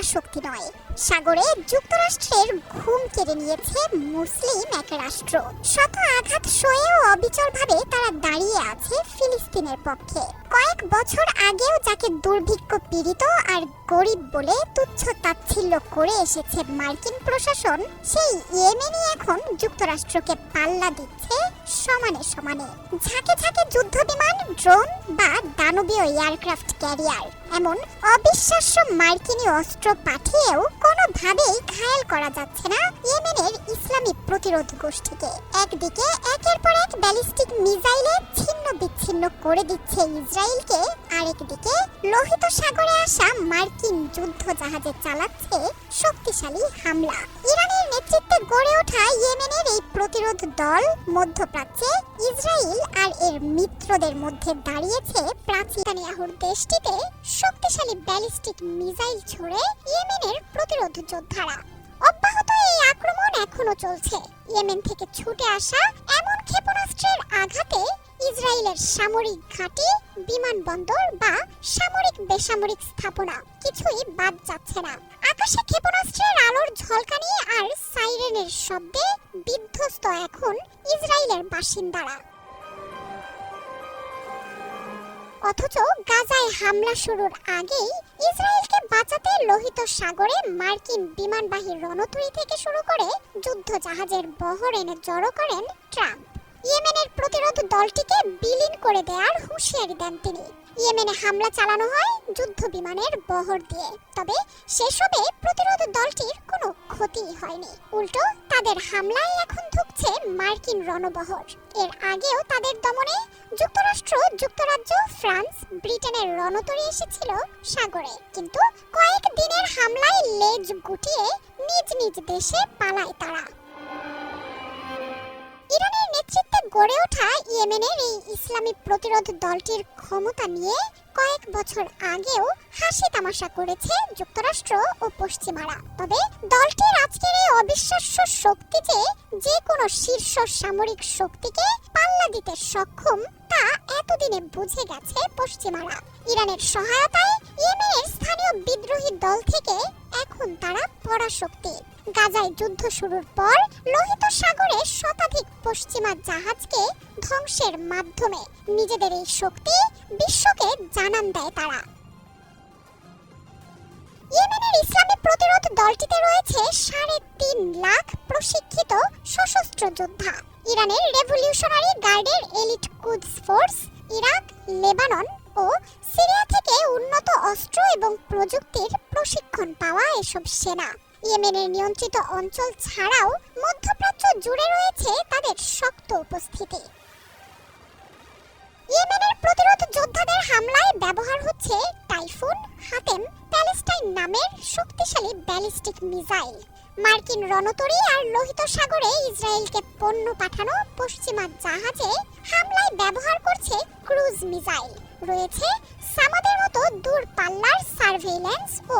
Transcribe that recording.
পরাশক্তি নয়। সাগরে যুক্তরাষ্ট্রের ঘুম কেড়ে নিয়েছে মুসলিম এক রাষ্ট্র। শত আঘাত সয়েও অবিচলভাবে তারা দাঁড়িয়ে আছে ফিলিস্তিনের পক্ষে। কয়েক বছর আগেও যাকে দুর্ভিক্ষ পীড়িত আর গরিব বলে তুচ্ছ তাচ্ছিল্য করে এসেছে মার্কিন প্রশাসন, সেই ইয়েমেনই এখন যুক্তরাষ্ট্রকে পাল্লা দিচ্ছে সমানে সমানে। ঝাঁকে ঝাঁকে যুদ্ধ বিমান ড্রোন বা দানবীয় এয়ারক্রাফট ক্যারিয়ার, এমন অবিশ্বাস্য মার্কিনী অস্ত্র পাঠিয়েও কোনোভাবেই ঘায়াল করা যাচ্ছে না ইয়েমেনের ইসলামী প্রতিরোধ গোষ্ঠীকে। একদিকে একের পর এক ব্যালিস্টিক মিসাইলে ছিন্ন বিচ্ছিন্ন করে দিচ্ছে ইসরায়েলকে লোহিত সাগরে আসা মার্কিন যুদ্ধ জাহাজে চালাচ্ছে শক্তিশালী হামলা। ইরানের নেতৃত্বে গড়ে ওঠা ইয়েমেনের এই প্রতিরোধ দল মধ্যপ্রাচ্যে ইসরায়েল আর এর মিত্রদের মধ্যে দাঁড়িয়েছে দেশটিতে শক্তিশালী ব্যালিস্টিক মিসাইল ছড়ে ইয়েমেনের প্রতিরোধ যোদ্ধারা। অব্যাহত এই আক্রমণ এখনও চলছে। ইয়েমেন থেকে ছুটে আসা এমন ক্ষেপণাস্ত্রের আঘাতে ইসরায়েলের সামরিক ঘাঁটি, বিমানবন্দর বা সামরিক বেসামরিক স্থাপনা। কিছুই বাদ যাচ্ছে না। আকাশে ক্ষেপণাস্ত্রের আলোর ঝলকানি আর সাইরেনের শব্দে বিধ্বস্ত এখন ইসরায়েলের বাসিন্দারা। অথচ গাজায় হামলা শুরুর আগেই ইসরায়েলকে বাঁচাতে লোহিত সাগরে মার্কিন বিমানবাহী রণতরী থেকে শুরু করে যুদ্ধ জাহাজের বহর এনে জড়ো করেন ট্রাম্প। ইয়েমেনের প্রতিরোধ দলটিকে বিলীন করে দেওয়ার হুঁশিয়ারি দেন তিনি। ইয়েমেনে হামলা চালানো হয় যুদ্ধ বিমানের বহর দিয়ে। তবে সেসবে প্রতিরোধ দলটির কোনো ক্ষতি হয়নি। উল্টো, তাদের হামলায় এখন ধুকছে মার্কিন রণবহর। এর আগেও তাদের দমনে যুক্তরাষ্ট্র, যুক্তরাজ্য, ফ্রান্স, ব্রিটেনের রণতরী এসেছিল সাগরে। কিন্তু কয়েক দিনের হামলায় লেজ গুটিয়ে নিজ নিজ দেশে পালায় তারা। গড়ে ওঠা ইয়েমেনের এই ইসলামী প্রতিরোধ দলটির ক্ষমতা নিয়ে কয়েক বছর আগেও হাসি তামাশা করেছে যুক্তরাষ্ট্র ও পশ্চিমারা। তবে দলটির আজকের এই অবিশ্বাস্য শক্তি যে যে কোনো শীর্ষ সামরিক শক্তিকে পাল্লা দিতে সক্ষম, তা এতদিনে বুঝে গেছে পশ্চিমারা। ইরানের সহায়তায় ইয়েমেনের স্থানীয় বিদ্রোহী দল থেকে এখন তারা পরাশক্তি। গাজায় যুদ্ধ শুরুর পর লোহিত সাগরে শতাধিক পশ্চিমা জাহাজকে ধ্বংসের মাধ্যমে নিজেদের এই শক্তি বিশ্বকে জানান দেয় তারা। ইয়েমেনের ইসলামী প্রতিরোধ দলটিতে রয়েছে সাড়ে তিন লাখ প্রশিক্ষিত সশস্ত্র যোদ্ধা। ইরানের রেভলিউশনারি গার্ডের elite Quds force, Iraq, Lebanon ও সিরিয়া থেকে উন্নত অস্ত্র এবং প্রযুক্তির প্রশিক্ষণ পাওয়া এসব সেনা। ইয়েমেনের নিয়ন্ত্রিত অঞ্চল ছাড়াও মধ্যপ্রাচ্য জুড়ে রয়েছে তাদের শক্ত উপস্থিতি। ইয়েমেনের প্রতিরোধ যোদ্ধাদের হামলায় ব্যবহার হচ্ছে টাইফুন, হাতেম, প্যালেস্টাইন নামের শক্তিশালী ব্যালিস্টিক মিসাইল। মার্কিন রণতরী আর লোহিত সাগরে ইসরায়েলকে পণ্য পাঠানো পশ্চিমা জাহাজে হামলায় ব্যবহার করছে ক্রুজ মিসাইল। রয়েছে সামাদের মতো দূর পাল্লার সার্ভেইল্যান্স ও